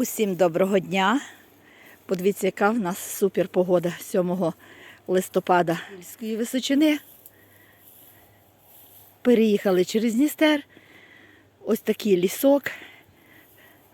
Усім доброго дня. Подивіться, яка в нас супер погода 7 листопада Львівської височини. Переїхали через Дністер. Ось такий лісок.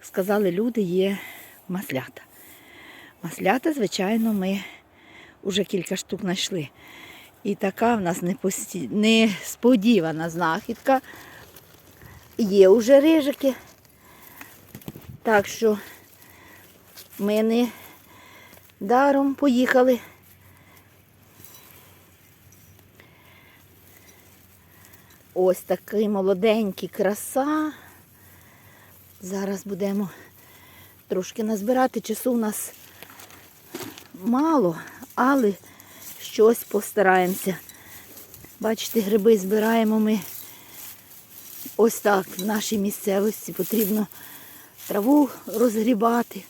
Сказали, люди є маслята. Маслята, звичайно, ми вже кілька штук знайшли. І така в нас несподівана знахідка. Є вже рижики. Так що ми не даром поїхали. Ось такий молоденький краса. Зараз будемо трошки назбирати. Часу у нас мало, але щось постараємося. Бачите, гриби збираємо ми ось так в нашій місцевості. Потрібно траву розгрібати.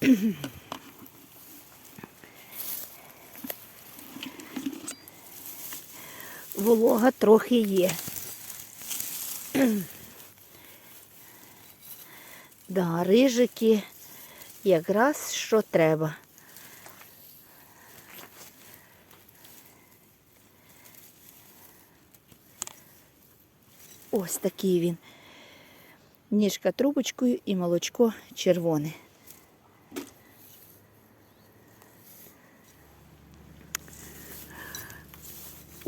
Волога трохи є. Да, рижики якраз що треба. Ось такий він. Ніжка трубочкою і молочко червоне.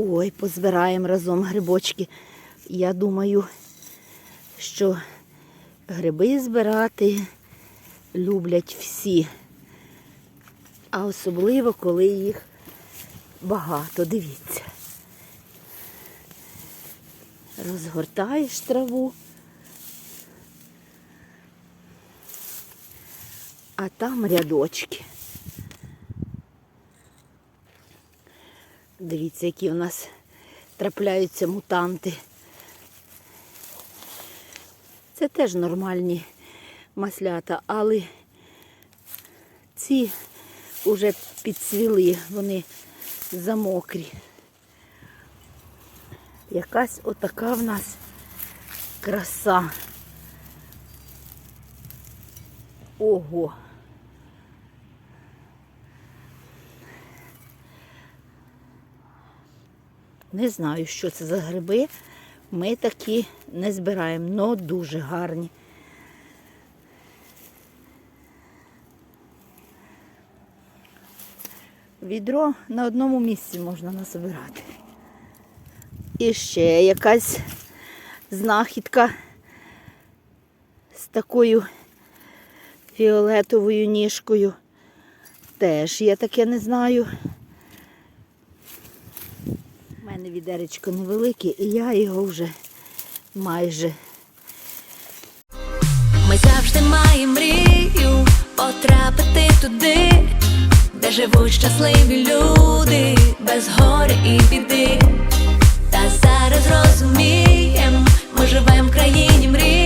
Ой, позбираємо разом грибочки. Я думаю, що гриби збирати люблять всі. А особливо, коли їх багато. Дивіться. Розгортаєш траву. А там рядочки. Дивіться, які у нас трапляються мутанти. Це теж нормальні маслята, але ці вже підцвіли, вони замокрі. Якась отака в нас краса. Ого. Не знаю, що це за гриби. Ми такі не збираємо, але дуже гарні. Відро на одному місці можна насобирати. І ще якась знахідка з такою фіолетовою ніжкою. Теж я таке не знаю. Мене відеречко невелике, і я його вже майже. Ми завжди маємо мрію потрапити туди, де живуть щасливі люди, без горя і біди. Та зараз розумієм, ми живем в країні мрій.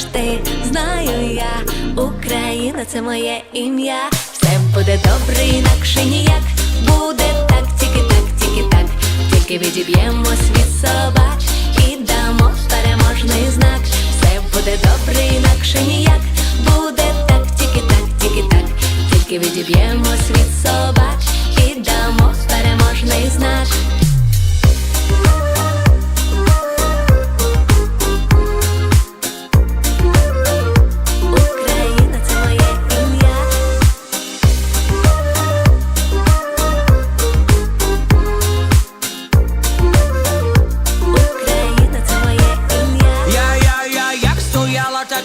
Знаєш ти, знаю я, Україна це моє ім'я. Все буде добре, інакше ніяк. Буде так, тільки так, тільки так. Тільки відіб'ємо світ собач і дамо переможний знак. Все буде добре, інакше ніяк. Буде так, тільки так, тільки так. Тільки відіб'ємо світ собач і дамо переможний знак.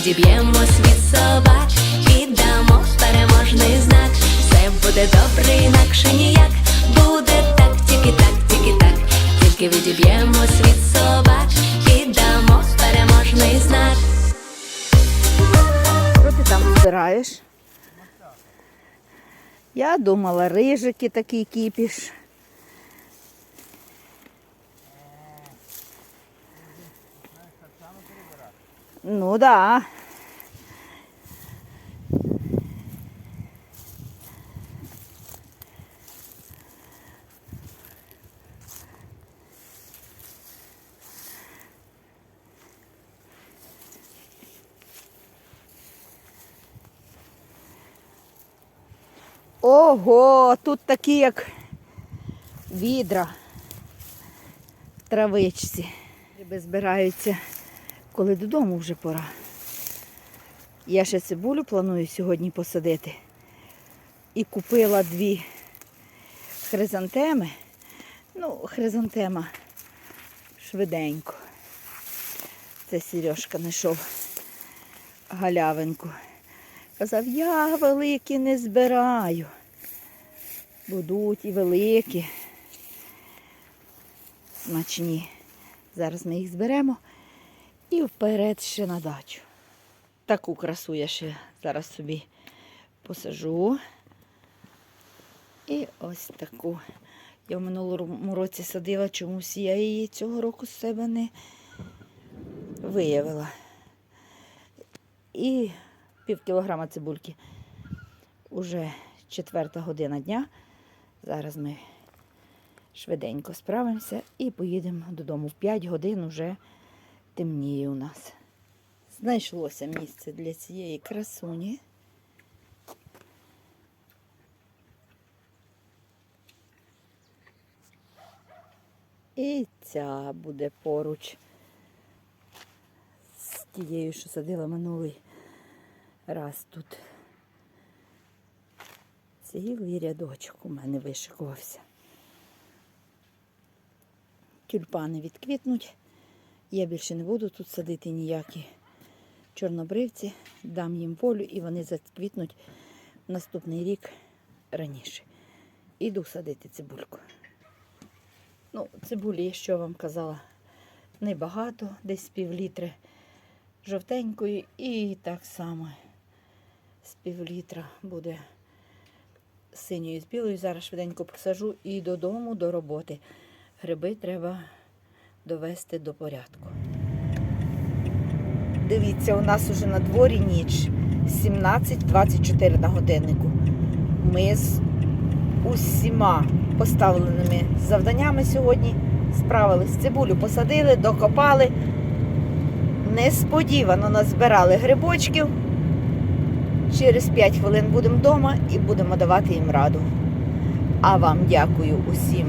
Так. Світ собач і дамо переможний знак. Все буде добре, інакше ніяк. Буде так, тільки так, тільки так. Тільки відіб'ємо світ собак і дамо переможний знак. Що ти там збираєш? Я думала, рижики такий кіпіш. Ну да. Ого, тут такі як відра в травичці. Гриби збираються, коли додому вже пора. Я ще цибулю планую сьогодні посадити. І купила дві хризантеми. Ну, хризантема швиденько. Це Сережка знайшов галявинку. Казав, я великі не збираю. Будуть і великі. Смачні. Зараз ми їх зберемо і вперед ще на дачу. Таку красу я ще зараз собі посажу. І ось таку. Я в минулому році садила, чомусь я її цього року з себе не виявила. І пів кілограма цибульки. Уже четверта година дня. Зараз ми швиденько справимося і поїдемо додому. В 5 годин вже темніє у нас. Знайшлося місце для цієї красуні. І ця буде поруч з тією, що садила минулий раз тут. Цілий рядочок у мене вишикувався. Тюльпани відквітнуть. Я більше не буду тут садити ніякі чорнобривці, дам їм волю і вони заквітнуть в наступний рік раніше. Іду садити цибульку. Ну, цибулі, що вам казала, небагато, десь пів літри жовтенької і так само з пів літра буде синьою з білою. Зараз швиденько посажу і додому до роботи. Гриби треба довести до порядку. Дивіться, у нас уже на дворі ніч 17.24 на годиннику. Ми з усіма поставленими завданнями сьогодні справились. Цибулю посадили, докопали. Несподівано назбирали грибочків. Через 5 хвилин будемо вдома і будемо давати їм раду. А вам дякую усім,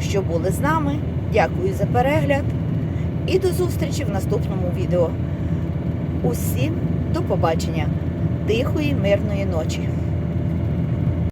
що були з нами. Дякую за перегляд. І до зустрічі в наступному відео. Усім до побачення. Тихої, мирної ночі.